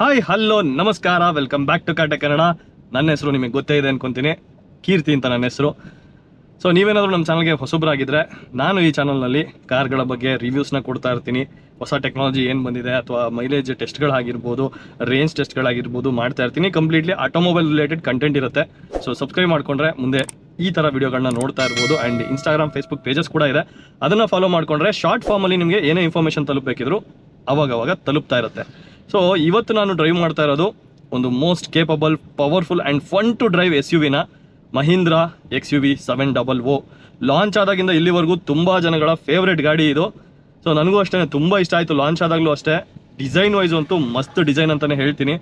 Hi hello ನಮಸ್ಕಾರ welcome back to Kaata Kannada ನನ್ನ ಹೆಸರು ನಿಮಗೆ ಗೊತ್ತೇ ಇದೆ ಅನ್ಕೊಂತೀನಿ. ಕೀರ್ತಿ ಅಂತ ನನ್ನ ಹೆಸರು. ಸೊ ನೀವೇನಾದರೂ ನಮ್ಮ ಚಾನಲ್ಗೆ ಹೊಸಬ್ರಾಗಿದ್ದರೆ ನಾನು ಈ ಚಾನಲ್ನಲ್ಲಿ ಕಾರ್ಗಳ ಬಗ್ಗೆ ರಿವ್ಯೂಸ್ನ ಕೊಡ್ತಾ ಇರ್ತೀನಿ. ಹೊಸ ಟೆಕ್ನಾಲಜಿ ಏನು ಬಂದಿದೆ ಅಥವಾ ಮೈಲೇಜ್ ಟೆಸ್ಟ್ಗಳಾಗಿರ್ಬೋದು ರೇಂಜ್ ಟೆಸ್ಟ್ಗಳಾಗಿರ್ಬೋದು ಮಾಡ್ತಾ ಇರ್ತೀನಿ. ಕಂಪ್ಲೀಟ್ಲಿ ಆಟೋಮೊಬೈಲ್ ರಿಲೇಟೆಡ್ ಕಂಟೆಂಟ್ ಇರುತ್ತೆ. ಸೊ ಸಬ್ಸ್ಕ್ರೈಬ್ ಮಾಡಿಕೊಂಡ್ರೆ ಮುಂದೆ ಈ ಥರ ವಿಡಿಯೋಗಳನ್ನ ನೋಡ್ತಾ ಇರ್ಬೋದು. ಆ್ಯಂಡ್ ಇನ್ಸ್ಟಾಗ್ರಾಮ್ ಫೇಸ್ಬುಕ್ ಪೇಜಸ್ ಕೂಡ ಇದೆ. ಅದನ್ನು ಫಾಲೋ ಮಾಡಿಕೊಂಡ್ರೆ ಶಾರ್ಟ್ ಫಾರ್ಮಲ್ಲಿ ನಿಮಗೆ ಏನೇ ಇನ್ಫಾರ್ಮೇಷನ್ ತಲುಪಬೇಕಿದ್ರು, ಅವಾಗವಾಗ ಅವಾಗ ತಲುಪ್ತಾ ಇರುತ್ತೆ. ಸೊ ಇವತ್ತು ನಾನು ಡ್ರೈವ್ ಮಾಡ್ತಾ ಇರೋದು ಒಂದು most capable powerful and fun to drive S U ವಿನ Mahindra X U V seven double O launch ಆದಾಗಿಂದ ಇಲ್ಲಿವರೆಗೂ ತುಂಬ ಜನಗಳ ಫೇವ್ರೆಟ್ ಗಾಡಿ ಇದು. ಸೊ ನನಗೂ ಅಷ್ಟೇ ತುಂಬ ಇಷ್ಟ ಆಯಿತು ಲಾಂಚ್ ಆದಾಗಲೂ ಅಷ್ಟೇ. ಡಿಸೈನ್ ವೈಸ್ ಅಂತೂ ಮಸ್ತ್ ಡಿಸೈನ್ ಅಂತಲೇ ಹೇಳ್ತೀನಿ.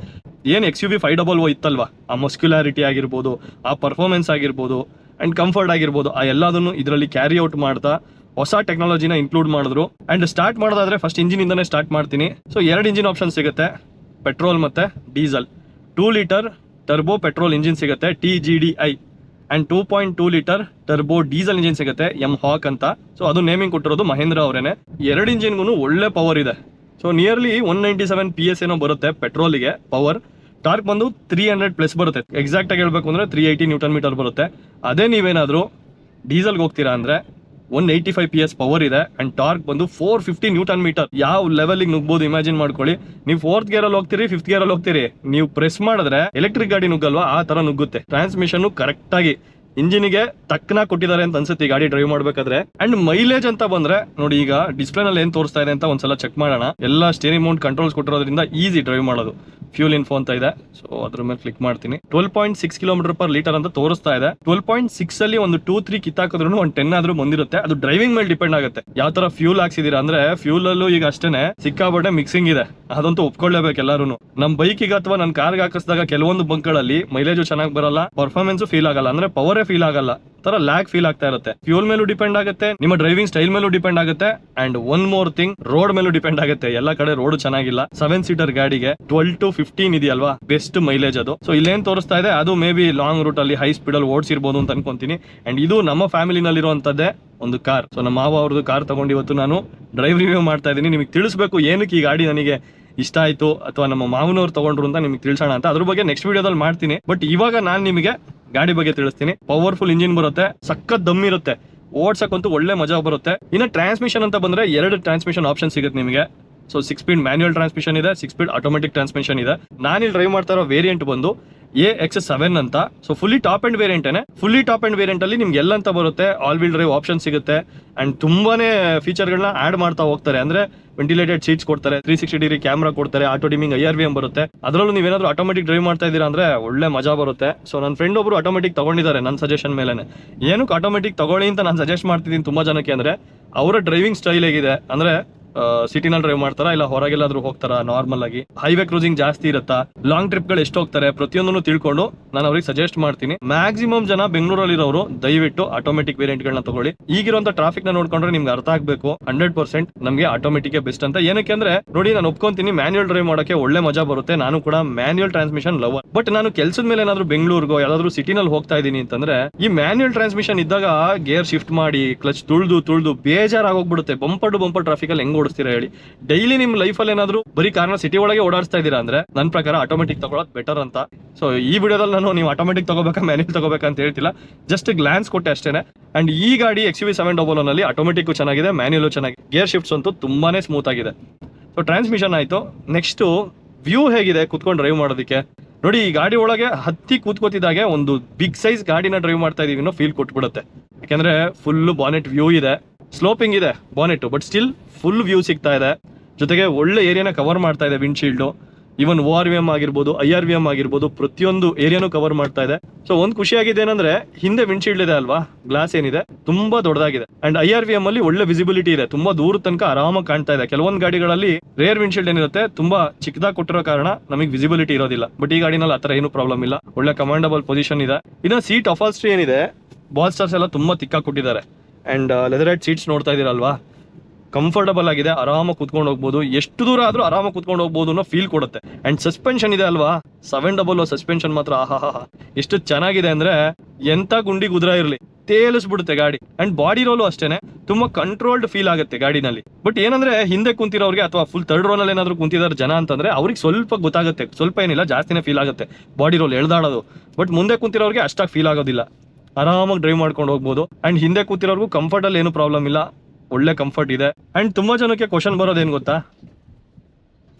ಏನು X U V five double O ಇತ್ತಲ್ವಾ? ಆ ಮಸ್ಕ್ಯುಲಾರಿಟಿ ಆಗಿರ್ಬೋದು, ಆ ಪರ್ಫಾರ್ಮೆನ್ಸ್ ಆಗಿರ್ಬೋದು ಆ್ಯಂಡ್ ಕಂಫರ್ಟ್ ಆಗಿರ್ಬೋದು, ಆ ಎಲ್ಲದನ್ನು ಇದರಲ್ಲಿ ಕ್ಯಾರಿ ಔಟ್ ಮಾಡ್ತಾ ಹೊಸ ಟೆಕ್ನಾಲಜಿನ ಇನ್ಕ್ಲೂಡ್ ಮಾಡಿದ್ರು. ಅಂಡ್ ಸ್ಟಾರ್ಟ್ ಮಾಡೋದಾದ್ರೆ ಫಸ್ಟ್ ಇಂಜಿನ್ ಇಂದಾನೆ ಸ್ಟಾರ್ಟ್ ಮಾಡ್ತೀನಿ. ಸೊ ಎರಡು ಇಂಜಿನ್ ಆಪ್ಷನ್ ಸಿಗುತ್ತೆ. ಪೆಟ್ರೋಲ್ ಮತ್ತೆ diesel two litre turbo petrol engine ಸಿಗುತ್ತೆ T G D I and two point two litre turbo diesel engine ಸಿಗುತ್ತೆ ಎಂ ಹಾಕ್ ಅಂತ. ಸೊ ಅದು ನೇಮಿಂಗ್ ಕೊಟ್ಟಿರೋದು ಮಹೇಂದ್ರ ಅವರೇನೆ. ಎರಡು ಇಂಜಿನ್ಗೂ ಒಳ್ಳೆ ಪವರ್ ಇದೆ. So nearly one ninety seven P S ಏನೋ ಬರುತ್ತೆ ಪೆಟ್ರೋಲಿಗೆ ಪವರ್ ಟಾರ್ಕ್ ಬಂದು ತ್ರೀ ಹಂಡ್ರೆಡ್ ಪ್ಲಸ್ ಬರುತ್ತೆ. ಎಕ್ಸಾಕ್ಟ್ ಆಗಿ ಹೇಳ್ಬೇಕು ಅಂದ್ರೆ ತ್ರೀ ಏಯ್ಟಿ ನ್ಯೂಟನ್ ಮೀಟರ್ ಬರುತ್ತೆ. ಅದೇ ನೀವೇನಾದರೂ ಡೀಸೆಲ್ಗೆ ಹೋಗ್ತೀರಾ ಅಂದ್ರೆ one eighty five P S power ಇದೆ ಅಂಡ್ ಟಾರ್ಕ್ ಬಂದು ಫೋರ್ ಫಿಫ್ಟಿ ನ್ಯೂಟನ್ ಮೀಟರ್ ಯಾವ ಲೆವೆಲ್ಗೆ ನುಗ್ಬೋದು ಇಮ್ಯಾಜಿನ್ ಮಾಡ್ಕೊಳ್ಳಿ. ನೀವು ಫೋರ್ತ್ ಗೇರ್ ಅಲ್ಲಿ ಹೋಗ್ತೀರಿ ಫಿಫ್ತ್ ಗೇರ್ ಅಲ್ಲಿ ಹೋಗ್ತೀರಿ. ನೀವು ಪ್ರೆಸ್ ಮಾಡಿದ್ರೆ ಎಲೆಕ್ಟ್ರಿಕ್ ಗಾಡಿ ನುಗ್ಗಲ್ವಾ? ಆ ತರ ನುಗ್ಗುತ್ತೆ. ಟ್ರಾನ್ಸ್ಮಿಷನ್ ಕರೆಕ್ಟ್ ಆಗಿ. ಇಂಜಿನಿಗೆ ತಕ್ಕನ ಕೊಟ್ಟಿದ್ದಾರೆ ಅಂತ ಅನ್ಸುತ್ತೆ ಈ ಗಾಡಿ ಡ್ರೈವ್ ಮಾಡ್ಬೇಕಾದ್ರೆ. ಅಂಡ್ ಮೈಲೇಜ್ ಅಂತ ಬಂದ್ರೆ, ನೋಡಿ ಈಗ ಡಿಸ್ಪ್ಲೇ ನಲ್ಲಿ ಏನ್ ತೋರಿಸ್ತಾ ಇದೆ ಅಂತ ಒಂದ್ಸಲ ಚೆಕ್ ಮಾಡೋಣ. ಎಲ್ಲ ಸ್ಟೇರಿಂಗ್ ಮೌಂಟ್ ಕಂಟ್ರೋಲ್ಸ್ ಕೊಟ್ಟಿರೋದ್ರಿಂದ ಈಸಿ ಡ್ರೈವ್ ಮಾಡೋದು. ಫ್ಯೂಲ್ ಇನ್ಫೋ ಅಂತ ಇದೆ. ಸೊ ಅದ್ರ ಮೇಲೆ ಕ್ಲಿಕ್ ಮಾಡ್ತೀನಿ. Twelve point six kilometre per litre ಅಂತ ತೋರಿಸ್ತಾ ಇದೆ. ಟ್ವೆಲ್ ಪಾಯಿಂಟ್ ಸಿಕ್ಸ್ ಅಲ್ಲಿ ಒಂದು ಟೂ ತ್ರೀ ಕಿತ್ತಾಕಿದ್ರು ಒಂದು ಟೆನ್ ಆದ್ರೂ ಬಂದಿರುತ್ತೆ. ಅದು ಡ್ರೈವಿಂಗ್ ಮೇಲೆ ಡಿಪೆಂಡ್ ಆಗುತ್ತೆ. ಯಾವ ತರ ಫ್ಯೂಲ್ ಹಾಕ್ಸಿದೀರಾ ಅಂದ್ರೆ ಫ್ಯೂಲ್ ಅಲ್ಲೂ ಈಗ ಅಷ್ಟೇನೆ ಸಿಕ್ಕಾಪಟ್ಟೆ ಮಿಕ್ಸಿಂಗ್ ಇದೆ. ಅದಂತೂ ಒಪ್ಕೊಳ್ಳೇಬೇಕು ಎಲ್ಲರೂ ನಮ್ ಬೈಕಿಗೆ ಅಥವಾ ನನ್ನ ಕಾರ್ಗೆ ಹಾಕಿಸಿದಾಗ ಕೆಲವೊಂದು ಬಂಕ್ಗಳಲ್ಲಿ ಮೈಲೇಜು ಚೆನ್ನಾಗಿ ಬರಲ್ಲ ಪರ್ಫಾರ್ಮೆನ್ಸ್ ಫೀಲ್ ಆಗಲ್ಲ. ಅಂದ್ರೆ ಪವರೇ ಫೀಲ್ ಆಗಲ್ಲ. ತರ ಲ್ಯಾಕ್ ಫೀಲ್ ಆಗ್ತಾ ಇರುತ್ತೆ. ಫ್ಯೂಲ್ ಮೇಲೂ ಡಿಪೆಂಡ್ ಆಗುತ್ತೆ, ನಿಮ್ಮ ಡ್ರೈವಿಂಗ್ ಸ್ಟೈಲ್ ಮೇಲೂ ಡಿಪೆಂಡ್ ಆಗುತ್ತೆ and one more thing road ಮೇಲೂ ಡಿಪೆಂಡ್ ಆಗುತ್ತೆ. ಎಲ್ಲ ಕಡೆ ರೋಡ್ ಚೆನ್ನಾಗಿಲ್ಲ. ಸೆವೆನ್ ಸೀಟರ್ ಗಾಡಿಗೆ ಟ್ವೆಲ್ ಟು ಫಿಫ್ಟೀನ್ ಇದೆಯಲ್ವಾ? ಬೆಸ್ಟ್ ಮೈಲೇಜ್ ಅದು. ಸೊ ಇಲ್ಲೇನ್ ತೋರಿಸ್ತಾ ಇದೆ, ಅದು ಮೇ ಬಿ ಲಾಂಗ್ ರೂಟ್ ಅಲ್ಲಿ ಹೈ ಸ್ಪೀಡ್ ಅಲ್ಲಿ ಓಡಿಸಿರ್ಬೋದು ಅಂತ ಅನ್ಕೊಂತೀನಿ. ಅಂಡ್ ಇದು ನಮ್ಮ ಫ್ಯಾಮಿಲಿನಲ್ಲಿರುವಂತದ್ದೇ ಒಂದು ಕಾರ್ ಸೊ ನಮ್ಮ ಮಾವ ಅವ್ರದ್ದು ಕಾರ್ ತಗೊಂಡು ಇವತ್ತು ನಾನು ಡ್ರೈವ್ ರಿವ್ಯೂ ಮಾಡ್ತಾ ಇದ್ದೀನಿ. ನಿಮಗೆ ತಿಳಿಸ್ಬೇಕು ಏನಕ್ಕೆ ಈ ಗಾಡಿ ನನಗೆ ಇಷ್ಟ ಆಯ್ತು ಅಥವಾ ನಮ್ಮ ಮಾವನವ್ರು ತಗೊಂಡ್ರು ಅಂತ ನಿಮ್ಗೆ ತಿಳಿಸೋಣ ಅಂತ. ಅದ್ರ ಬಗ್ಗೆ ನೆಕ್ಸ್ಟ್ ವಿಡಿಯೋದಲ್ಲಿ ಮಾಡ್ತೀನಿ. ಬಟ್ ಇವಾಗ ನಾನು ನಿಮಗೆ ಗಾಡಿ ಬಗ್ಗೆ ತಿಳಿಸ್ತೀನಿ. ಪವರ್ಫುಲ್ ಇಂಜಿನ್ ಬರುತ್ತೆ, ಸಖತ್ ದಮ್ ಇರುತ್ತೆ, ಓಡ್ಸಕ್ಕಂತೂ ಒಳ್ಳೆ ಮಜಾ ಬರುತ್ತೆ. ಇನ್ನು ಟ್ರಾನ್ಸ್ಮಿಷನ್ ಅಂತ ಬಂದ್ರೆ ಎರಡು ಟ್ರಾನ್ಸ್ಮಿಷನ್ ಆಪ್ಷನ್ ಸಿಗುತ್ತೆ ನಿಮಗೆ. So six speed manual transmission ಇದೆ ಸಿಕ್ಸ್ ಸ್ಪೀಡ್ ಆಟೋಮೆಟಿಕ್ ಟ್ರಾನ್ಸ್ಮಿಷನ್ ಇದೆ. ನಾನಿಲ್ಲಿ ಡ್ರೈವ್ ಮಾಡ್ತಾ ಇರೋ ವೇರಿಯಂಟ್ ಬಂದು ಎ ಎಕ್ಸ್ ಸೆವೆನ್ ಅಂತ. ಸೊ ಫುಲ್ಲಿ ಟಾಪ್ ಅಂಡ್ ವೇರಿಯಂಟೇನೆ ಫುಲ್ಲಿ ಟಾಪ್ ಅಂಡ್ ವೇರಿಯಂಟ್ ಅಲ್ಲಿ ನಿಮ್ಗೆ ಎಲ್ಲ ಅಂತ ಬರುತ್ತೆ. ಆಲ್ ವೀಲ್ ಡ್ರೈವ್ ಆಪ್ಷನ್ ಸಿಗುತ್ತೆ. ಅಂಡ್ ತುಂಬಾನೇ ಫೀಚರ್ಗಳನ್ನ ಆಡ್ ಮಾಡ್ತಾ ಹೋಗ್ತಾರೆ. ಅಂದ್ರೆ ವೆಂಟಿಲೇಟೆಡ್ ಸೀಟ್ಸ್ ಕೊಡ್ತಾರೆ ತ್ರೀ ಸಿಕ್ಸ್ಟಿ ಡಿಗ್ರಿ ಕ್ಯಾಮ್ರಾ ಕೊಡ್ತಾರೆ auto dimming I R V M ಬರುತ್ತೆ. ಅದರಲ್ಲೂ ನೀವೇನಾದ್ರು ಆಟೋಮೆಟಿಕ್ ಡ್ರೈವ್ ಮಾಡ್ತಾ ಇದ್ದೀರಾ ಅಂದ್ರೆ ಒಳ್ಳೆ ಮಜಾ ಬರುತ್ತೆ. ಸೊ ನನ್ನ ಫ್ರೆಂಡ್ ಒಬ್ರು ಆಟೋಮೆಟಿಕ್ ತಗೊಂಡಿದ್ದಾರೆ ನನ್ನ ಸಜೆಷನ್ ಮೇಲೆನೆ. ಏನಕ್ಕೆ ಆಟೋಮೆಟಿಕ್ ತಗೊಳ್ಳಿ ಅಂತ ನಾನು ಸಜೆಸ್ಟ್ ಮಾಡ್ತಿದ್ದೀನಿ ತುಂಬಾ ಜನಕ್ಕೆ ಅಂದ್ರೆ, ಅವರ ಡ್ರೈವಿಂಗ್ ಸ್ಟೈಲ್ ಹೇಗಿದೆ. ಅಂದ್ರೆ ಸಿಟಿನಲ್ಲಿ ಡ್ರೈವ್ ಮಾಡ್ತಾರಾ ಇಲ್ಲ ಹೊರಗೆಲ್ಲಾದ್ರೂ ಹೋಗ್ತಾರಾ ನಾರ್ಮಲ್ ಆಗಿ? ಹೈವೇ ಕ್ರೂಸಿಂಗ್ ಜಾಸ್ತಿ ಇರುತ್ತಾ? ಲಾಂಗ್ ಟ್ರಿಪ್ಗಳು ಎಷ್ಟು ಹೋಗ್ತಾರೆ? ಪ್ರತಿಯೊಂದನ್ನು ತಿಳ್ಕೊಂಡು ನಾನು ಅವ್ರಿಗೆ ಸಜೆಸ್ಟ್ ಮಾಡ್ತೀನಿ. ಮ್ಯಾಕ್ಸಿಮಮ್ ಜನ ಬೆಂಗಳೂರಲ್ಲಿರೋರು ದಯವಿಟ್ಟು ಆಟೋಮೆಟಿಕ್ ವೇರಿಯಂಟ್ ಗಳನ್ನ ತಗೊಳ್ಳಿ. ಈಗಿರುವಂತ ಟ್ರಾಫಿಕ್ನ ನೋಡ್ಕೊಂಡ್ರೆ ನಿಮ್ಗೆ ಅರ್ಥ ಆಗ್ಬೇಕು. ಹಂಡ್ರೆಡ್ ಪರ್ಸೆಂಟ್ ನಮಗೆ ಆಟೋಮೆಟಿಕ್ ಬೆಸ್ಟ್ ಅಂತ. ಏನಕ್ಕೆ ಅಂದ್ರೆ, ನೋಡಿ ನಾನು ಒಪ್ಕೊಂತೀನಿ ಮ್ಯಾನ್ಯಲ್ ಡ್ರೈವ್ ಮಾಡೋಕೆ ಒಳ್ಳೆ ಮಜಾ ಬರುತ್ತೆ. ನಾನು ಕೂಡ ಮ್ಯಾನ್ಯಲ್ ಟ್ರಾನ್ಸ್ಮಿಷನ್ ಲವರ್ ಬಟ್ ನಾನು ಕೆಲಸದ ಮೇಲೆ ಏನಾದ್ರು ಬೆಂಗಳೂರಿಗೋ, ಯಾವ್ದಾದ್ರು ಸಿಟಿನಲ್ಲಿ ಹೋಗ್ತಾ ಇದ್ದೀನಿ ಅಂತಂದ್ರೆ, ಈ ಮ್ಯಾನ್ಯಲ್ ಟ್ರಾನ್ಸ್ಮಿಷನ್ ಇದ್ದಾಗ ಗೇರ್ ಶಿಫ್ಟ್ ಮಾಡಿ ಕ್ಲಚ್ ತುಳ್ದು ತುಳ್ದು ಬೇಜಾರಾಗೋಗ್ಬಿಡುತ್ತೆ. ಬಂಪರ್ ಟು ಬಂಪರ್ ಟ್ರಾಫಿಕ್ ಅಲ್ಲಿ ಹೆಂಗ್ ಓಡಿಸ್ತೀರಾ ಹೇಳಿ. ಡೈಲಿ ನಿಮ್ ಅಲ್ಲಿ ಏನಾದ್ರು ಬರೀ ಕಾರ್ನ ಸಿಟಿ ಒಳಗೆ ಓಡಾಡಿಸ್ತಾ ಇದೀರಾ ಅಂದ್ರೆ ನನ್ನ ಪ್ರಕಾರ ಆಟೋಮೆಟಿಕ್ ತಗೊಳ್ಳೋದು ಬೆಟರ್ ಅಂತ. ಸೊ ಈ ವಿಡಿಯೋದಲ್ಲಿ ನಾನು ನೀವು ಆಟೋಮೆಟಿಕ್ ತಗೋಬೇಕಾ ಮ್ಯಾನ್ಯಲ್ ತಗೋಬೇಕಾ ಅಂತ ಹೇಳ್ತಿಲ್ಲ. ಜಸ್ಟ್ ಗ್ಲಾನ್ಸ್ ಕೊಟ್ಟೆ ಅಷ್ಟೇನೆ. ಅಂಡ್ ಈ ಗಾಡಿ X V seven double one ಅಲ್ಲಿ ಆಟೋಮೆಟಿಕ್ ಚೆನ್ನಾಗಿದೆ ಮ್ಯಾನ್ಯಲ್ ಚೆನ್ನಾಗಿದೆ ಗೇರ್ ಶಿಫ್ಟ್ಸ್ ಅಂತೂ ತುಂಬಾನೇ ಸ್ಮೂತ್ ಆಗಿದೆ. ಸೊ ಟ್ರಾನ್ಸ್ಮಿಷನ್ ಆಯ್ತು. ನೆಕ್ಸ್ಟ್ ವ್ಯೂ ಹೇಗಿದೆ? ಕುತ್ಕೊಂಡು ಡ್ರೈವ್ ಮಾಡೋದಕ್ಕೆ. ನೋಡಿ, ಈ ಗಾಡಿ ಒಳಗೆ ಹತ್ತಿ ಕೂತ್ಕೋತಿದ್ದಾಗೆ ಒಂದು ಬಿಗ್ ಸೈಜ್ ಗಾಡಿನ ಡ್ರೈವ್ ಮಾಡ್ತಾ ಇದೀವಿ ಫೀಲ್ ಕೊಟ್ಬಿಡುತ್ತೆ. ಯಾಕಂದ್ರೆ ಫುಲ್ ಬಾನೆಟ್ ವ್ಯೂ ಇದೆ. ಸ್ಲೋಪಿಂಗ್ ಇದೆ bonnet but still full view ಸಿಗ್ತಾ ಇದೆ. ಜೊತೆಗೆ ಒಳ್ಳೆ ಏರಿಯಾನ ಕವರ್ ಮಾಡ್ತಾ ಇದೆ windshield even O R V M ಆಗಿರ್ಬೋದು ಐ ಆರ್ ವಿ ಎಂ ಆಗಿರ್ಬೋದು, ಪ್ರತಿಯೊಂದು ಏರಿಯಾನು ಕವರ್ ಮಾಡ್ತಾ ಇದೆ. ಸೊ ಒಂದ್ ಖುಷಿಯಾಗಿದೆ ಏನಂದ್ರೆ, ಹಿಂದೆ ವಿಂಡ್ಶೀಲ್ಡ್ ಇದೆ ಅಲ್ವಾ? ಗ್ಲಾಸ್ ಏನಿದೆ, ತುಂಬಾ ದೊಡ್ಡದಾಗಿದೆ. And I R V M ಅಲ್ಲಿ ಒಳ್ಳೆ ವಿಸಿಬಿಲಿಟಿ ಇದೆ. ತುಂಬಾ ದೂರ ತನಕ ಆರಾಮಾಗಿ ಕಾಣ್ತಾ ಇದೆ. ಕೆಲವೊಂದು ಗಾಡಿಗಳಲ್ಲಿ ರೇರ್ ವಿಂಡ್ಶೀಲ್ಡ್ ಏನಿರುತ್ತೆ, ತುಂಬಾ ಚಿಕ್ಕದಾಗಿ ಕೊಟ್ಟಿರೋ ಕಾರಣ ನಮಗೆ ವಿಸಿಬಿಲಿಟಿ ಇರೋದಿಲ್ಲ. ಬಟ್ ಈ ಗಾಡಿನಲ್ಲಿ ಆತರ ಏನು ಪ್ರಾಬ್ಲಮ್ ಇಲ್ಲ. ಒಳ್ಳೆ ಕಮಾಂಡಬಲ್ ಪೊಸಿಷನ್ ಇದೆ. ಇನ್ನ ಸೀಟ್ ಅಫಾಲ್ಸ್ಟ್ರಿ ಏನಿದೆ ಬಾಲ್ ಸ್ಟಾರ್ಸ್ ಎಲ್ಲ ತುಂಬಾ ತಿಕ್ಕಾಗಿ ಕೊಟ್ಟಿದ್ದಾರೆ. ಅಂಡ್ ಲೆದರೈಟ್ ಸೀಟ್ಸ್ ನೋಡ್ತಾ ಇದ್ದೀರಲ್ವಾ? ಕಂಫರ್ಟಬಲ್ ಆಗಿದೆ ಆರಾಮಾಗಿ ಕುತ್ಕೊಂಡು ಹೋಗ್ಬೋದು. ಎಷ್ಟು ದೂರ ಆದರೂ ಆರಾಮಾಗಿ ಕುತ್ಕೊಂಡು ಹೋಗ್ಬೋದು ಅನ್ನೋ ಫೀಲ್ ಕೊಡುತ್ತೆ. ಆ್ಯಂಡ್ ಸಸ್ಪೆನ್ಷನ್ ಇದೆ ಅಲ್ವಾ? ಸೆವೆನ್ ಡಬಲ್ ಸಸ್ಪೆನ್ಷನ್ ಮಾತ್ರ ಆಹಾ ಎಷ್ಟು ಚೆನ್ನಾಗಿದೆ ಅಂದರೆ ಎಂಥ ಗುಂಡಿ ಗುದ್ರ ಇರಲಿ, ತೇಲಿಸ್ಬಿಡುತ್ತೆ ಗಾಡಿ. ಅಂಡ್ ಬಾಡಿ ರೋಲು ಅಷ್ಟೇನೆ, ತುಂಬಾ ಕಂಟ್ರೋಲ್ಡ್ ಫೀಲ್ ಆಗುತ್ತೆ ಗಾಡಿನಲ್ಲಿ. ಬಟ್ ಏನಂದ್ರೆ ಹಿಂದೆ ಕುಂತಿರೋರಿಗೆ ಅಥವಾ ಫುಲ್ ಥರ್ಡ್ ರೋನಲ್ಲಿ ಏನಾದ್ರು ಕುಂತಿದಾರೆ ಜನ ಅಂತಂದ್ರೆ ಅವ್ರಿಗೆ ಸ್ವಲ್ಪ ಗೊತ್ತಾಗುತ್ತೆ, ಸ್ವಲ್ಪ ಏನಿಲ್ಲ, ಜಾಸ್ತಿನೇ ಫೀಲ್ ಆಗುತ್ತೆ. Body roll ಎಳ್ದಾಡೋದು. ಬಟ್ ಮುಂದೆ ಕುಂತಿರೋರಿಗೆ ಅಷ್ಟಾಗಿ ಫೀಲ್ ಆಗೋದಿಲ್ಲ. ಆರಾಮಾಗಿ ಡ್ರೈವ್ ಮಾಡ್ಕೊಂಡು ಹೋಗ್ಬೋದು. ಅಂಡ್ ಹಿಂದೆ ಕೂತಿರೋರ್ಗು ಕಂಫರ್ಟ್ ಅಲ್ಲಿ ಏನು ಪ್ರಾಬ್ಲಮ್ ಇಲ್ಲ. ಒಳ್ಳೆ ಕಂಫರ್ಟ್ ಇದೆ. ಅಂಡ್ ತುಂಬಾ ಜನಕ್ಕೆ ಕ್ವಶನ್ ಬರೋದೇನು ಗೊತ್ತಾ?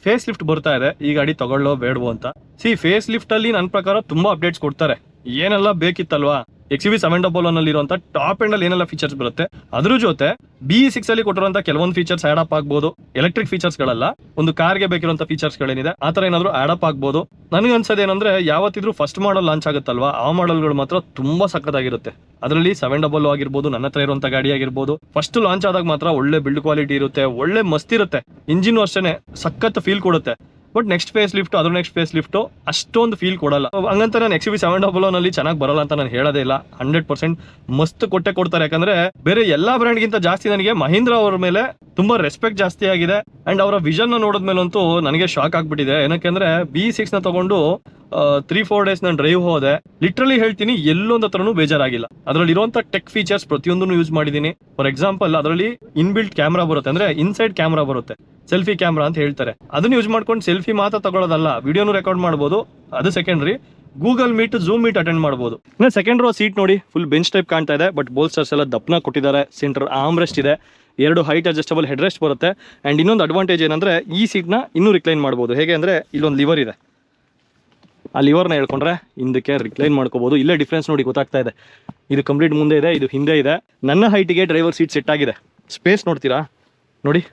ಫೇಸ್ ಲಿಫ್ಟ್ ಬರ್ತಾ ಇದೆ. ಈ ಗಾಡಿ ತಗೊಳ್ಳೋ ಬೇಡವೋ ಅಂತ. ಸಿ ಫೇಸ್ ಲಿಫ್ಟ್ ಅಲ್ಲಿ ನನ್ನ ಪ್ರಕಾರ ತುಂಬಾ ಅಪ್ಡೇಟ್ಸ್ ಕೊಡ್ತಾರೆ. ಏನೆಲ್ಲ ಬೇಕಿತ್ತಲ್ವಾ? X V seven double one ಅಲ್ಲಿ ಇರುವಂತ ಟಾಪ್ ಎಂಡ್ ಅಲ್ಲಿ ಏನೆಲ್ಲ ಫೀಚರ್ಸ್ ಬರುತ್ತೆ, ಅದ್ರ ಜೊತೆ ಬಿ ಸಿಕ್ಸ್ ಅಲ್ಲಿ ಕೊಟ್ಟಿರುವಂತ ಕೆಲವೊಂದು ಫೀಚರ್ಸ್ ಆಡ್ ಅಪ್ ಆಗ್ಬೋದು. ಎಲೆಕ್ಟ್ರಿಕ್ ಫೀಚರ್ಸ್ ಗಳಲ್ಲ, ಒಂದು ಕಾರ್ಗೆ ಬೇಕಿರುವಂತ ಫೀಚರ್ಸ್ ಗಳೇನಿದೆ, ಆ ತರ ಏನಾದ್ರು ಆಡ್ ಅಪ್ ಆಗ್ಬೋದು. ನನಗೆ ಅನ್ಸೋದು ಏನಂದ್ರೆ, ಯಾವತ್ತಿದ್ರು ಫಸ್ಟ್ ಮಾಡಲ್ ಲಾಂಚ್ ಆಗುತ್ತಲ್ವಾ, ಆ ಮಾಡಲ್ಗಳು ಮಾತ್ರ ತುಂಬಾ ಸಖತ್ತಾಗಿರುತ್ತೆ. ಅದರಲ್ಲಿ ಸೆವೆನ್ ಡಬಲ್ ಆಗಿರ್ಬೋದು, ನನ್ನ ಹತ್ರ ಇರುವಂತ ಗಾಡಿ ಆಗಿರ್ಬೋದು. ಫಸ್ಟ್ ಲಾಂಚ್ ಆದಾಗ ಮಾತ್ರ ಒಳ್ಳೆ ಬಿಲ್ಡ್ ಕ್ವಾಲಿಟಿ ಇರುತ್ತೆ, ಒಳ್ಳೆ ಮಸ್ತ್ ಇರುತ್ತೆ. ಇಂಜಿನ್ ಅಷ್ಟೇ ಸಖತ್ ಫೀಲ್ ಕೊಡುತ್ತೆ. ಬಟ್ ನೆಕ್ಸ್ಟ್ ಫೇಸ್ ಲಿಫ್ಟ್, ಅದ್ರ ನೆಕ್ಸ್ಟ್ ಫೇಸ್ ಲಿಫ್ಟ್ ಅಷ್ಟೊಂದು ಫೀಲ್ ಕೊಡಲ್ಲ. ಹಂಗಂತ ನಾನು ಎಕ್ಸ್ ವಿ ಸೆವೆನ್ ಡಬಲ್ ಅಲ್ಲಿ ಚೆನ್ನಾಗಿ ಬರಲ್ಲ ಅಂತ ನಾನು ಹೇಳೋದೇ ಇಲ್ಲ. ಹಂಡ್ರೆಡ್ ಪರ್ಸೆಂಟ್ ಮಸ್ತ್ ಕೊಟ್ಟೆ ಕೊಡ್ತಾರೆ. ಯಾಕಂದ್ರೆ ಬೇರೆ ಎಲ್ಲಾ ಬ್ರ್ಯಾಂಡ್ಗಿಂತ ಜಾಸ್ತಿ ನನಗೆ ಮಹೀಂದ್ರ ಅವ್ರ ಮೇಲೆ ತುಂಬಾ ರೆಸ್ಪೆಕ್ಟ್ ಜಾಸ್ತಿ ಆಗಿದೆ. ಅಂಡ್ ಅವರ ವಿಷನ್ ನೋಡಿದ್ಮೇಲಂತೂ ನನಗೆ ಶಾಕ್ ಆಗ್ಬಿಟ್ಟಿದೆ. ಏನಕ್ಕೆಂದ್ರೆ ಬಿ ಸಿಕ್ಸ್ನ ತಗೊಂಡು ತ್ರೀ ಫೋರ್ ಡೇಸ್ ನಾನು ಡ್ರೈವ್ ಹೋದೆ. ಲಿಟ್ರಲಿ ಹೇಳ್ತೀನಿ, ಎಲ್ಲೊಂದ್ ಹತ್ರನೂ ಬೇಜಾರಾಗಿಲ್ಲ. ಅದರಲ್ಲಿ ಇರುವಂತ ಟೆಕ್ ಫೀಚರ್ಸ್ ಪ್ರತಿಯೊಂದನ್ನು ಯೂಸ್ ಮಾಡಿದೀನಿ ಫಾರ್ ಎಕ್ಸಾಂಪಲ್ ಅದರಲ್ಲಿ ಇನ್ಬಿಲ್ಟ್ ಕ್ಯಾಮ್ರಾ ಬರುತ್ತೆ. ಅಂದ್ರೆ ಇನ್ಸೈಡ್ ಕ್ಯಾಮ್ರಾ ಬರುತ್ತೆ. ಸೆಲ್ಫಿ ಕ್ಯಾಮ್ರಾ ಅಂತ ಹೇಳ್ತಾರೆ. ಅದನ್ನ ಯೂಸ್ ಮಾಡ್ಕೊಂಡು ಸೆಲ್ಫಿ ಮಾತ್ರ ತಗೊಳ್ಳೋದಲ್ಲ ವಿಡಿಯೋನು ರೆಕಾರ್ಡ್ ಮಾಡ್ಬೋದು. ಅದು secondary Google Meet Zoom meet attend ಮಾಡಬಹುದು ಇನ್ನು ಸೆಕೆಂಡ್ ರೋ ಸೀಟ್ ನೋಡಿ ಫುಲ್ ಬೆಂಚ್ ಟೈಪ್ ಕಾಣ್ತಾ ಇದೆ ಬಟ್ ಬೋಲ್ಸ್ಟರ್ಸ್ ಎಲ್ಲ ದಪ್ನ ಕೊಟ್ಟಿದ್ದಾರೆ. ಸೆಂಟರ್ ಆರ್ಮ್ ರೆಸ್ಟ್ ಇದೆ. ಎರಡು ಹೈಟ್ ಅಡ್ಜಸ್ಟಬಲ್ ಹೆಡ್ ರೆಸ್ಟ್ ಬರುತ್ತೆ. ಅಂಡ್ ಇನ್ನೊಂದು ಅಡ್ವಾಂಟೇಜ್ ಏನಂದ್ರೆ, ಈ ಸೀಟ್ನ ಇನ್ನೂ ರಿಕ್ಲೈನ್ ಮಾಡಬಹುದು ಹೇಗೆ ಅಂದ್ರೆ, ಇಲ್ಲೊಂದು ಲಿವರ್ ಇದೆ. ಆ ಲಿವರ್ನ ಹೇಳ್ಕೊಂಡ್ರೆ ಹಿಂದಕ್ಕೆ ರಿಕ್ಲೈನ್ ಮಾಡ್ಕೋಬಹುದು ಇಲ್ಲೇ ಡಿಫ್ರೆನ್ಸ್ ನೋಡಿ ಗೊತ್ತಾಗ್ತಾ ಇದೆ. ಇದು ಕಂಪ್ಲೀಟ್ ಮುಂದೆ ಇದೆ, ಇದು ಹಿಂದೆ ಇದೆ. ನನ್ನ ಹೈಟಿಗೆ ಡ್ರೈವರ್ ಸೀಟ್ ಸೆಟ್ ಆಗಿದೆ. ಸ್ಪೇಸ್ ನೋಡ್ತೀರಾ? ನೋಡಿ.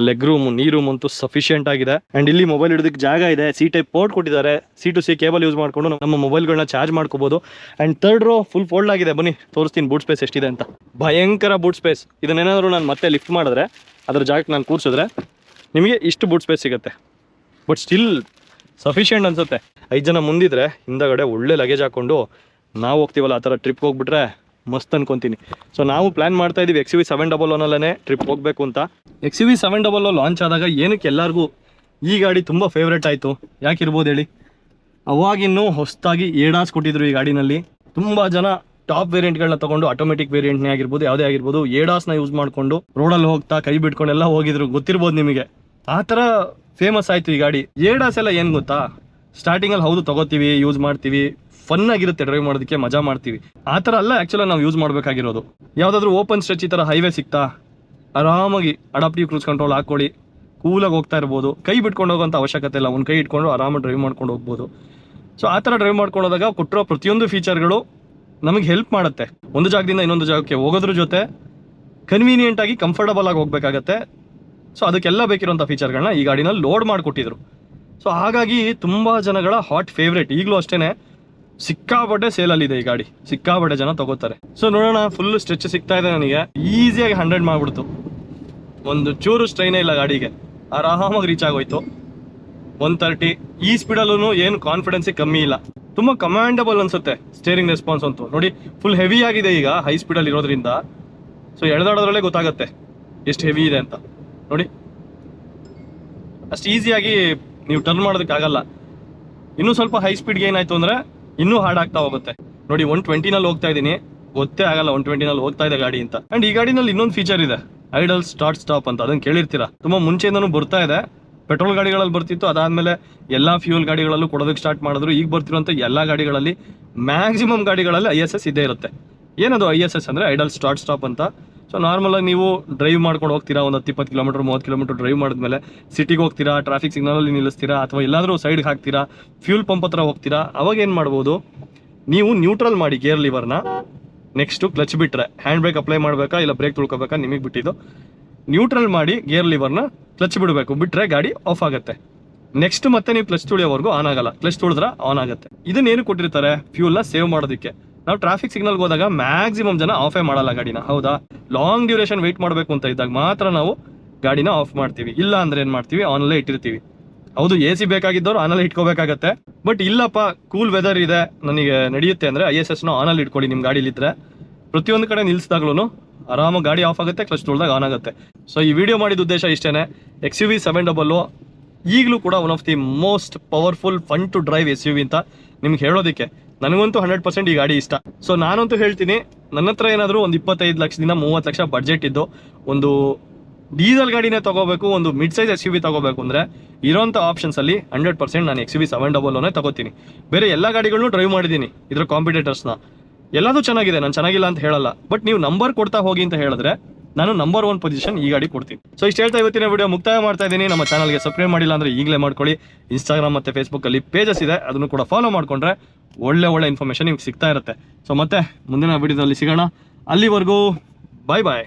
ಲೆಗ್ ರೂಮ್ ನೀ ರೂಮ್ ಅಂತೂ ಸಫಿಷಿಯೆಂಟ್ ಆಗಿದೆ. ಅಂಡ್ ಇಲ್ಲಿ ಮೊಬೈಲ್ ಹಿಡಿದಕ್ಕೆ ಜಾಗ ಇದೆ. ಸಿ ಟೈಪ್ ಪೋರ್ಟ್ ಕೊಟ್ಟಿದ್ದಾರೆ. C to C cable use ಮಾಡ್ಕೊಂಡು ನಮ್ಮ ಮೊಬೈಲ್ಗಳನ್ನ ಚಾರ್ಜ್ ಮಾಡ್ಕೋಬಹುದು and third row full fold ಆಗಿದೆ. ಬನ್ನಿ, ತೋರಿಸ್ತೀನಿ ಬೂಟ್ ಸ್ಪೇಸ್ ಎಷ್ಟಿದೆ ಅಂತ. ಭಯಂಕರ ಬೂಟ್ ಸ್ಪೇಸ್ ಇದನ್ನೇನಾದರೂ ನಾನು ಮತ್ತೆ ಲಿಫ್ಟ್ ಮಾಡಿದ್ರೆ, ಅದರ ಜಾಗಕ್ಕೆ ನಾನು ಕೂರಿಸಿದ್ರೆ, ನಿಮಗೆ ಇಷ್ಟು ಬೂಟ್ ಸ್ಪೇಸ್ ಸಿಗುತ್ತೆ. ಬಟ್ ಸ್ಟಿಲ್ ಸಫಿಷಿಯೆಂಟ್ ಅನ್ಸುತ್ತೆ. ಐದು ಜನ ಮುಂದಿದ್ರೆ ಹಿಂದಗಡೆ ಒಳ್ಳೆ ಲಗೇಜ್ ಹಾಕೊಂಡು ನಾವು ಹೋಗ್ತೀವಲ್ಲ ಆ ಥರ ಟ್ರಿಪ್ಗೆ ಹೋಗ್ಬಿಟ್ರೆ ಮಸ್ತ್ ಅನ್ಕೊಂತೀನಿ. ಸೊ ನಾವು ಪ್ಲಾನ್ ಮಾಡ್ತಾ ಇದೀವಿ ಎಕ್ಸ್ ವಿ ಸೆವೆನ್ ಡಬಲ್ ಒನಲ್ಲೇ ಟ್ರಿಪ್ ಹೋಗಬೇಕು ಅಂತ. X V seven double launch ಆದಾಗ ಏನಕ್ಕೆ ಎಲ್ಲರಿಗೂ ಈ ಗಾಡಿ ತುಂಬ ಫೇವ್ರೇಟ್ ಆಯಿತು? ಯಾಕಿರ್ಬೋದು ಹೇಳಿ? ಅವಾಗಿನ್ನೂ ಹೊಸದಾಗಿ ಏಡಾಸ್ ಕೊಟ್ಟಿದ್ರು ಈ ಗಾಡಿನಲ್ಲಿ. ತುಂಬ ಜನ ಟಾಪ್ ವೇರಿಯಂಟ್ಗಳನ್ನ ತಗೊಂಡು ಆಟೋಮೆಟಿಕ್ ವೇರಿಯಂಟ್ನೇ ಆಗಿರ್ಬೋದು, ಯಾವುದೇ ಆಗಿರ್ಬೋದು ಏಡಾಸ್ನ ಯೂಸ್ ಮಾಡಿಕೊಂಡು ರೋಡಲ್ಲಿ ಹೋಗ್ತಾ ಕೈ ಬಿಟ್ಕೊಂಡೆಲ್ಲ ಹೋಗಿದ್ರು. ಗೊತ್ತಿರ್ಬೋದು ನಿಮಗೆ. ಆ ಥರ ಫೇಮಸ್ ಆಯ್ತು ಈ ಗಾಡಿ. ಏಡಾಸ್ ಎಲ್ಲ ಏನು ಗೊತ್ತಾ? ಸ್ಟಾರ್ಟಿಂಗಲ್ಲಿ ಹೌದು ತಗೋತೀವಿ ಯೂಸ್ ಮಾಡ್ತೀವಿ ಫನ್ ಆಗಿರುತ್ತೆ ಡ್ರೈವ್ ಮಾಡೋದಕ್ಕೆ, ಮಜಾ ಮಾಡ್ತೀವಿ. ಆ ಥರ ಅಲ್ಲ ಆ್ಯಕ್ಚುಲಿ ನಾವು ಯೂಸ್ ಮಾಡಬೇಕಾಗಿರೋದು. ಯಾವುದಾದ್ರೂ ಓಪನ್ ಸ್ಟ್ರೆಚ್ ಈ ಥರ ಹೈವೇ ಸಿಗ್ತಾ, ಆರಾಮಾಗಿ ಅಡಾಪ್ಟಿವ್ ಕ್ರೂಸ್ ಕಂಟ್ರೋಲ್ ಹಾಕೊಳ್ಳಿ ಕೂಲಾಗಿ ಹೋಗ್ತಾ ಇರ್ಬೋದು. ಕೈ ಬಿಟ್ಕೊಂಡು ಹೋಗೋಂಥ ಅವಶ್ಯಕತೆ ಇಲ್ಲ ಒಂದು ಕೈ ಇಟ್ಕೊಂಡು ಆರಾಮಾಗಿ ಡ್ರೈವ್ ಮಾಡ್ಕೊಂಡು ಹೋಗ್ಬೋದು. ಸೊ ಆ ಥರ ಡ್ರೈವ್ ಮಾಡ್ಕೊಂಡು ಹೋದಾಗ ಕೊಟ್ಟಿರೋ ಪ್ರತಿಯೊಂದು ಫೀಚರ್ಗಳು ನಮಗೆ ಹೆಲ್ಪ್ ಮಾಡುತ್ತೆ. ಒಂದು ಜಾಗದಿಂದ ಇನ್ನೊಂದು ಜಾಗಕ್ಕೆ ಹೋಗೋದ್ರ ಜೊತೆ ಕನ್ವೀನಿಯೆಂಟಾಗಿ ಕಂಫರ್ಟಬಲ್ ಆಗಿ ಹೋಗ್ಬೇಕಾಗತ್ತೆ. ಸೊ ಅದಕ್ಕೆಲ್ಲ ಬೇಕಿರುವಂಥ ಫೀಚರ್ಗಳನ್ನ ಈ ಗಾಡಿನಲ್ಲಿ ಲೋಡ್ ಮಾಡಿಕೊಟ್ಟಿದ್ರು. ಸೊ ಹಾಗಾಗಿ ತುಂಬ ಜನಗಳ ಹಾಟ್ ಫೇವ್ರೇಟ್ ಈಗಲೂ ಅಷ್ಟೇ ಸಿಕ್ಕಾಪಟ್ಟೆ ಸೇಲಲ್ಲಿದೆ ಈ ಗಾಡಿ. ಸಿಕ್ಕಾಪಟ್ಟೆ ಜನ ತಗೋತಾರೆ. ಸೊ ನೋಡೋಣ ಫುಲ್ ಸ್ಟ್ರೆಚ್ ಸಿಗ್ತಾ ಇದೆ ನನಗೆ. ಈಸಿಯಾಗಿ ಹಂಡ್ರೆಡ್ ಮಾಡ್ಬಿಡ್ತು. ಒಂದು ಚೂರು ಸ್ಟ್ರೈನೇ ಇಲ್ಲ ಗಾಡಿಗೆ. ಆರಾಮಾಗಿ ರೀಚ್ ಆಗೋಯ್ತು. ಒನ್ ತರ್ಟಿ ಈ ಸ್ಪೀಡಲ್ಲೂ ಏನು ಕಾನ್ಫಿಡೆನ್ಸ್ ಕಮ್ಮಿ ಇಲ್ಲ. ತುಂಬ ಕಮಾಂಡಬಲ್ ಅನ್ಸುತ್ತೆ ಸ್ಟೇರಿಂಗ್ ರೆಸ್ಪಾನ್ಸ್ ಅಂತೂ. ನೋಡಿ ಫುಲ್ ಹೆವಿ ಆಗಿದೆ ಈಗ ಹೈ ಸ್ಪೀಡಲ್ಲಿ ಇರೋದ್ರಿಂದ. ಸೊ ಎಳೆದಾಡೋದ್ರಲ್ಲೇ ಗೊತ್ತಾಗುತ್ತೆ. ಎಷ್ಟು ಹೆವಿ ಇದೆ ಅಂತ. ನೋಡಿ. ಅಷ್ಟು ಈಸಿಯಾಗಿ ನೀವು ಟರ್ನ್ ಮಾಡೋದಕ್ಕಾಗಲ್ಲ. ಇನ್ನೂ ಸ್ವಲ್ಪ ಹೈ ಸ್ಪೀಡ್ಗೆ ಏನಾಯ್ತು ಅಂದ್ರೆ ಇನ್ನೂ ಹಾರ್ಡ್ ಆಗ್ತಾ ಹೋಗುತ್ತೆ. ನೋಡಿ ಒನ್ ಟ್ವೆಂಟಿನಲ್ಲಿ ಹೋಗ್ತಾ ಇದ್ದೀನಿ. ಗೊತ್ತೇ ಆಗಲ್ಲ ಒನ್ ಟ್ವೆಂಟಿನಲ್ಲಿ ಹೋಗ್ತಾ ಇದೆ ಗಾಡಿ ಅಂತ. ಅಂಡ್ ಈ ಗಾಡಿನಲ್ಲಿ ಇನ್ನೊಂದು ಫೀಚರ್ ಇದೆ. ಐಡಲ್ ಸ್ಟಾರ್ಟ್ ಸ್ಟಾಪ್ ಅಂತ. ಅದನ್ನು ಕೇಳಿರ್ತೀರಾ? ತುಂಬಾ ಮುಂಚೆಯಿಂದನೂ ಬರ್ತಾ ಇದೆ. ಪೆಟ್ರೋಲ್ ಗಾಡಿಗಳಲ್ಲಿ ಬರ್ತಿತ್ತು. ಅದಾದಮೇಲೆ ಎಲ್ಲಾ ಫ್ಯೂಲ್ ಗಾಡಿಗಳಲ್ಲೂ ಕೊಡೋದಕ್ಕೆ ಸ್ಟಾರ್ಟ್ ಮಾಡಿದ್ರು. ಈಗ ಬರ್ತಿರುವಂಥ ಎಲ್ಲಾ ಗಾಡಿಗಳಲ್ಲಿ ಮ್ಯಾಕ್ಸಿಮಮ್ ಗಾಡಿಗಳಲ್ಲಿ ಐ ಇದ್ದೇ ಇರುತ್ತೆ. ಏನದು ಐ ಎಸ್ ಎಸ್ ಅಂದ್ರೆ ಐಡಲ್ ಸ್ಟಾರ್ಟ್ ಸ್ಟಾಪ್ ಅಂತ? ಸೊ ನಾರ್ಮಲ್ ಆಗಿ ನೀವು ಡ್ರೈವ್ ಮಾಡ್ಕೊಂಡು ಹೋಗ್ತೀರಾ, ಒಂದು ಹತ್ತು, ಇಪ್ಪತ್ತು ಕಿಲೋಮೀಟರ್ ಮೂವತ್ತು ಕಿಲೋಮೀಟರ್ ಡ್ರೈವ್ ಮಾಡಿದ್ಮೇಲೆ ಸಿಟಿಗೆ ಹೋಗ್ತೀರಾ ಟ್ರಾಫಿಕ್ ಸಿಗ್ನಲ್ ಅಲ್ಲಿ ನಿಲ್ಲಿಸ್ತೀರಾ, ಅಥವಾ ಎಲ್ಲಾದ್ರೂ ಸೈಡ್ಗೆ ಹಾಕ್ತೀರಾ ಫ್ಯೂಲ್ ಪಂಪ್ ಹತ್ರ ಹೋಗ್ತೀರಾ, ಅವಾಗ ಏನು ಮಾಡ್ಬೋದು? ನೀವು ನ್ಯೂಟ್ರಲ್ ಮಾಡಿ ಗೇರ್ ಲಿವರ್ನ ನೆಕ್ಸ್ಟು ಕ್ಲಚ್ ಬಿಟ್ರೆ ಹ್ಯಾಂಡ್ ಬ್ರೇಕ್ ಅಪ್ಲೈ ಮಾಡಬೇಕಾ, ಇಲ್ಲ ಬ್ರೇಕ್ ತುಳ್ಕೋಬೇಕಾ, ನಿಮಗೆ ಬಿಟ್ಟಿದ್ದು. ನ್ಯೂಟ್ರಲ್ ಮಾಡಿ ಗೇರ್ ಲಿವರ್ನ ಕ್ಲಚ್ ಬಿಡಬೇಕು, ಬಿಟ್ರೆ ಗಾಡಿ ಆಫ್ ಆಗುತ್ತೆ. ನೆಕ್ಸ್ಟ್ ಮತ್ತೆ ನೀವು ಕ್ಲಚ್ ತುಳಿಯೋವರೆಗೂ ಆನ್ ಆಗಲ್ಲ. ಕ್ಲಚ್ ತುಳಿದ್ರೆ ಆನ್ ಆಗುತ್ತೆ. ಇದನ್ನೇನು ಕೊಟ್ಟಿರ್ತಾರೆ? ಫ್ಯೂಲ್ನ ಸೇವ್ ಮಾಡೋದಕ್ಕೆ. ನಾವು ಟ್ರಾಫಿಕ್ ಸಿಗ್ನಲ್ಗೆ ಹೋದಾಗ ಮ್ಯಾಕ್ಸಿಮಮ್ ಜನ ಆಫೇ ಮಾಡಲ್ಲ ಗಾಡಿನ. ಹೌದಾ? ಲಾಂಗ್ ಡ್ಯೂರೇಷನ್ ವೆಯ್ಟ್ ಮಾಡಬೇಕು ಅಂತ ಇದ್ದಾಗ ಮಾತ್ರ ನಾವು ಗಾಡಿನ ಆಫ್ ಮಾಡ್ತೀವಿ. ಇಲ್ಲ ಅಂದ್ರೆ ಏನು ಮಾಡ್ತೀವಿ? ಆನಲ್ಲೇ ಇಟ್ಟಿರ್ತೀವಿ. ಹೌದು ಎ ಸಿ ಬೇಕಾಗಿದ್ದವ್ರು ಆನಲ್ಲಿ ಇಟ್ಕೋಬೇಕಾಗತ್ತೆ. ಬಟ್ ಇಲ್ಲಪ್ಪ ಕೂಲ್ ವೆದರ್ ಇದೆ. ನನಗೆ ನಡೆಯುತ್ತೆ ಅಂದ್ರೆ ಐ ಎಸ್ ಎಸ್ನ ಆನಲ್ಲಿ ಇಟ್ಕೊಳ್ಳಿ ನಿಮ್ಮ ಗಾಡಿಲಿದ್ರೆ. ಪ್ರತಿಯೊಂದು ಕಡೆ ನಿಲ್ಸಿದಾಗ್ಲೂ ಆರಾಮ ಗಾಡಿ ಆಫ್ ಆಗುತ್ತೆ ಕ್ಲಚ್ ತುಳಿದಾಗ ಆನ್ ಆಗುತ್ತೆ. ಸೊ ಈ ವಿಡಿಯೋ ಮಾಡಿದ ಉದ್ದೇಶ ಇಷ್ಟೇ X U V seven double ಈಗಲೂ ಕೂಡ one of the most powerful fun to drive S U V ಅಂತ ನಿಮ್ಗೆ ಹೇಳೋದಕ್ಕೆ. ನನಗಂತೂ ಹಂಡ್ರೆಡ್ ಪರ್ಸೆಂಟ್ ಈ ಗಾಡಿ ಇಷ್ಟ. ಸೊ ನಾನಂತೂ ಹೇಳ್ತೀನಿ ನನ್ನ ಹತ್ರ ಏನಾದರೂ ಒಂದು ಇಪ್ಪತ್ತೈದು ಲಕ್ಷದಿಂದ ಮೂವತ್ತು ಲಕ್ಷ ಬಜೆಟ್ ಇದ್ದು, ಒಂದು ಡೀಸೆಲ್ ಗಾಡಿನೇ ತಗೋಬೇಕು, ಒಂದು mid size X U V ತಗೋಬೇಕು ಅಂದರೆ, ಇರೋಂಥ ಆಪ್ಷನ್ಸಲ್ಲಿ ಹಂಡ್ರೆಡ್ ಪರ್ಸೆಂಟ್ ನಾನು X U V seven double ತಗೋತೀನಿ. ಬೇರೆ ಎಲ್ಲ ಗಾಡಿಗಳನ್ನೂ ಡ್ರೈವ್ ಮಾಡಿದ್ದೀನಿ, ಇದರ ಕಾಂಪಿಟೇಟರ್ಸ್ನ ಎಲ್ಲದೂ ಚೆನ್ನಾಗಿದೆ, ನಾನು ಚೆನ್ನಾಗಿಲ್ಲ ಅಂತ ಹೇಳಲ್ಲ. ಬಟ್ ನೀವು ನಂಬರ್ ಕೊಡ್ತಾ ಹೋಗಿ ಅಂತ ಹೇಳಿದ್ರೆ ನಾನು ನಂಬರ್ ಒನ್ ಪೊಸಿಷನ್ ಈ ಗಾಡಿ ಕೊಡ್ತೀನಿ. ಸೊ ಇಷ್ಟು ಹೇಳ್ತಾ ಇವತ್ತಿನ ವಿಡಿಯೋ ಮುಕ್ತಾಯ ಮಾಡ್ತಾ ಇದ್ದೀನಿ. ನಮ್ಮ ಚಾನಲ್ಗೆ ಸಬ್ಸ್ಕ್ರೈಬ್ ಮಾಡಿಲ್ಲ ಅಂದರೆ ಈಗಲೇ ಮಾಡ್ಕೊಳ್ಳಿ. ಇನ್ಸ್ಟಾಗ್ರಾಮ್ ಮತ್ತು ಫೇಸ್ಬುಕ್ಕಲ್ಲಿ ಪೇಜಸ್ ಇದೆ. ಅದನ್ನು ಕೂಡ ಫಾಲೋ ಮಾಡಿಕೊಂಡ್ರೆ ಒಳ್ಳೆ ಒಳ್ಳೆ ಇನ್ಫಾರ್ಮೇಷನ್ ನಿಮ್ಗೆ ಸಿಗ್ತಾ ಇರುತ್ತೆ. ಸೊ ಮತ್ತೆ ಮುಂದಿನ ವಿಡಿಯೋದಲ್ಲಿ ಸಿಗೋಣ. ಅಲ್ಲಿವರೆಗೂ ಬಾಯ್ ಬಾಯ್